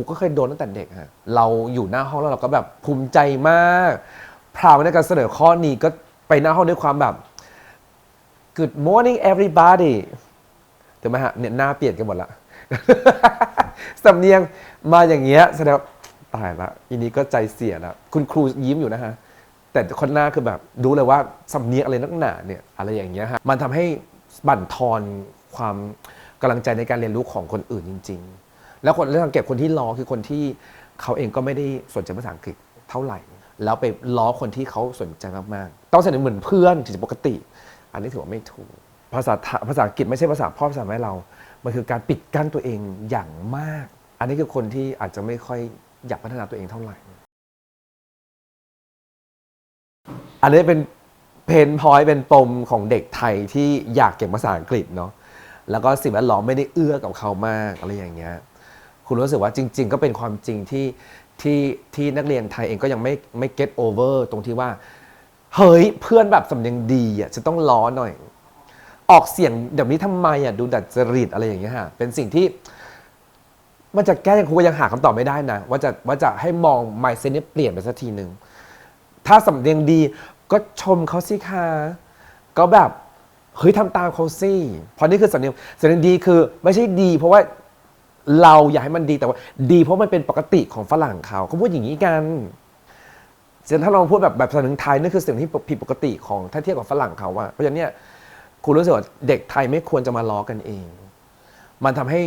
ูก็เคยโดนตั้งแต่เด็กฮะเราอยู่หน้าห้องแล้วเราก็แบบภูมิใจมากพราวในการเสนอข้อนี้ก็ไปหน้าห้องด้วยความแบบ Good morning everybody ถูกไหมฮะเนี่ยหน้าเปลี่ยนกันหมดละสำเนียงมาอย่างเงี้ยแสดงตายละอีนี้ก็ใจเสียล้วคุณครูยิ้มอยู่นะฮะ แต่คนหน้าคือแบบรู้เลยว่าสำเนียงอะไรนักหนาเนี่ยอะไรอย่างเงี้ยฮะมันทำให้บั่นทอนความกำลังใจในการเรียนรู้ของคนอื่นจริง ๆ แล้วคนเรื่องสังเกตคนที่ล้อคือคนที่เขาเองก็ไม่ได้สนใจภาษาอังกฤษเท่าไหร่ แล้วไปล้อคนที่เขาสนใจมากๆ ต้องแสดงเหมือนเพื่อนถึงจะปกติ อันนี้ถือว่าไม่ถูก ภาษาภาษาอังกฤษไม่ใช่ภาษาพ่อภาษาแม่เรา มันคือการปิดกั้นตัวเองอย่างมาก อันนี้คือคนที่อาจจะไม่ค่อยอยากพัฒนาตัวเองเท่าไหร่ อันนี้เป็นเพนพอยเป็นปมของเด็กไทยที่อยากเก่งภาษาอังกฤษเนาะ แล้วก็สิ่งแวดล้อมไม่ได้เอื้อกับเขามากอะไรอย่างเงี้ย คุณรู้สึกว่าจริง ๆ ก็เป็นความจริงที่ที่ที่นักเรียนไทยเองก็ยังไม่ไม่ get over ตรงที่ว่า เฮ้ยเพื่อนแบบสำเนียงดีอะจะต้องล้อหน่อย ออกเสียงแบบนี้ทำไมอะดูดัดจริตอะไรอย่างเงี้ยฮะเป็นสิ่งที่ มันจะแก้ยังครูก็ยังหาคำตอบไม่ได้นะ ว่าจะว่าจะให้มอง mindset นี้เปลี่ยนไปสักทีหนึ่งถ้าสำเนียงดีก็ชมเขาสิคะก็แบบเฮ้ยทำตามเขาสิเพราะนี่คือสำเนียงสำเนียงดีคือไม่ใช่ดี เพราะว่า เราอยากให้มันดีแต่ว่า ดีเพราะมันเป็นปกติของฝรั่งเขาเขาพูดอย่างนี้กันเช่นถ้าเราพูดแบบแบบสำนียงไทยนี่คือสิ่งที่ผิดปกติของถ้าเทียบกับฝรั่งเขาอะเพราะฉะนั้นเนี่ยครูรู้สึกว่าเด็กไทยไม่ควรจะมาล้อกันเอง มันทำให้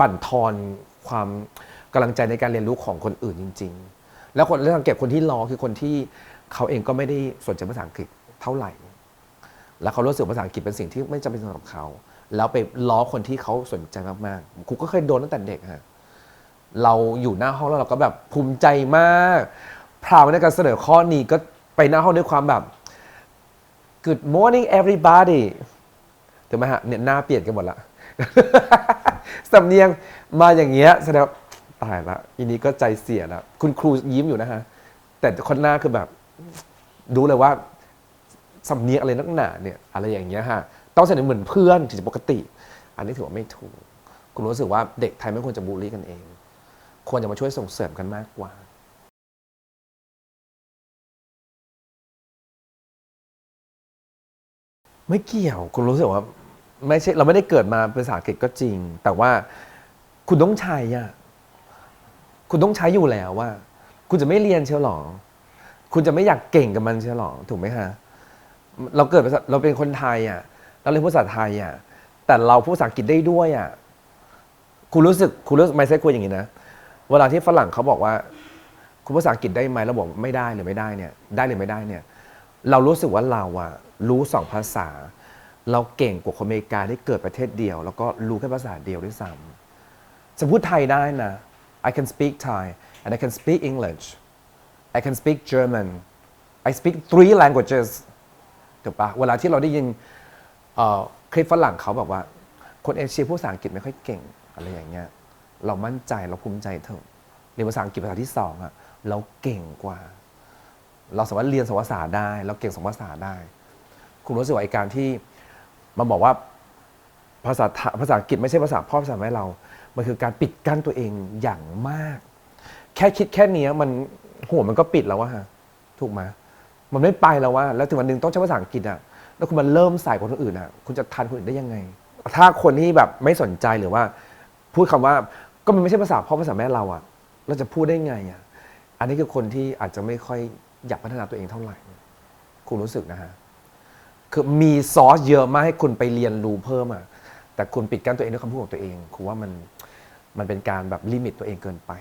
บั่นทอนความกำลังใจในการเรียนรู้ของคนอื่นจริง ๆ แล้วคนเรื่องสังเกตคนที่ล้อคือคนที่เขาเองก็ไม่ได้สนใจภาษาอังกฤษเท่าไหร่ แล้วเขารู้สึกภาษาอังกฤษเป็นสิ่งที่ไม่จำเป็นสำหรับเขา แล้วไปล้อคนที่เขาสนใจมากๆครูก็เคยโดนตั้งแต่เด็กฮะเราอยู่หน้าห้องแล้วเราก็แบบภูมิใจมากพราวในการเสนอข้อนี้ก็ไปหน้าห้องด้วยความแบบ Good morning everybody ถูกไหมฮะเนี่ยหน้าเปลี่ยนกันหมดละสำเนียงมาอย่างเงี้ยแสดงตายละอีนี้ก็ใจเสียล้วคุณครูยิ้มอยู่นะฮะ แต่คนหน้าคือแบบ รู้เลยว่า สำเนียงอะไรนักหนาเนี่ยอะไรอย่างเงี้ยฮะต้องแสดงเหมือนเพื่อนถึงจะปกติ อันนี้ถือว่าไม่ถูก คุณรู้สึกว่าเด็กไทยไม่ควรจะบูลลี่กันเอง ควรจะมาช่วยส่งเสริมกันมากกว่าไม่เกี่ยว คุณรู้สึกว่าไม่ใช่เราไม่ได้เกิดมาเป็นภาษาอังกฤษก็จริง แต่ว่าคุณต้องใช้อะคุณต้องใช้อยู่แล้วว่า คุณจะไม่เรียนเชียวหรอ คุณจะไม่อยากเก่งกับมันเชียวหรอ ถูกไหมฮะ เราเกิดภาษาเราเป็นคนไทยอะเราเรียนภาษาไทยอะแต่เราพูดภาษาอังกฤษได้ด้วยอะคุณรู้สึกคุณรู้สึกไม่ใช่คุยอย่างนี้นะ เวลาที่ฝรั่งเขาบอกว่า คุณภาษาอังกฤษได้ไหมเราบอกไม่ได้หรือไม่ได้เนี่ย ได้หรือไม่ได้เนี่ย เรารู้สึกว่าเราอะรู้สองภาษา เราเก่งกว่าคนอเมริกาที่เกิดประเทศเดียว แล้วก็รู้แค่ภาษาเดียวด้วยซ้ำจะพูดไทยได้นะ I can speak Thai and I can speak English I can speak German I speak three languages ถูกปะเวลาที่เราได้ยินคลิปฝรั่งเขาบอกว่า คนเอเชียพูดภาษาอังกฤษไม่ค่อยเก่งอะไรอย่างเงี้ยเรามั่นใจเราภูมิใจเถอะเรียนภาษาอังกฤษภาษาที่สองอะเราเก่งกว่า เราสามารถเรียนสองภาษาได้ เราเก่งสองภาษาได้ คุณรู้สึกว่าไอการที่มันบอกว่าภาษาภาษาอังกฤษไม่ใช่ภาษาพ่อภาษาแม่เรา มันคือการปิดกั้นตัวเองอย่างมาก แค่คิดแค่นี้มันหัวมันก็ปิดแล้วว่าฮะถูกไหม มันไม่ไปแล้วว่า แล้วถึงวันหนึ่งต้องใช้ภาษาอังกฤษอะ แล้วคุณมันเริ่มใส่คนอื่นอะ คุณจะทันคนอื่นได้ยังไง ถ้าคนที่แบบไม่สนใจหรือว่า พูดคำว่าก็มันไม่ใช่ภาษาพ่อภาษาแม่เราอะ เราจะพูดได้ไงอะ อันนี้คือคนที่อาจจะไม่ค่อยอยากพัฒนาตัวเองเท่าไหร่ คุณรู้สึกนะฮะ คือมีซอสเยอะมากให้คุณไปเรียนรู้เพิ่มอะ แต่คุณปิดกั้นตัวเองด้วยคำพูดของตัวเอง คุณว่ามันมันเป็นการแบบลิมิตตัวเองเกินไป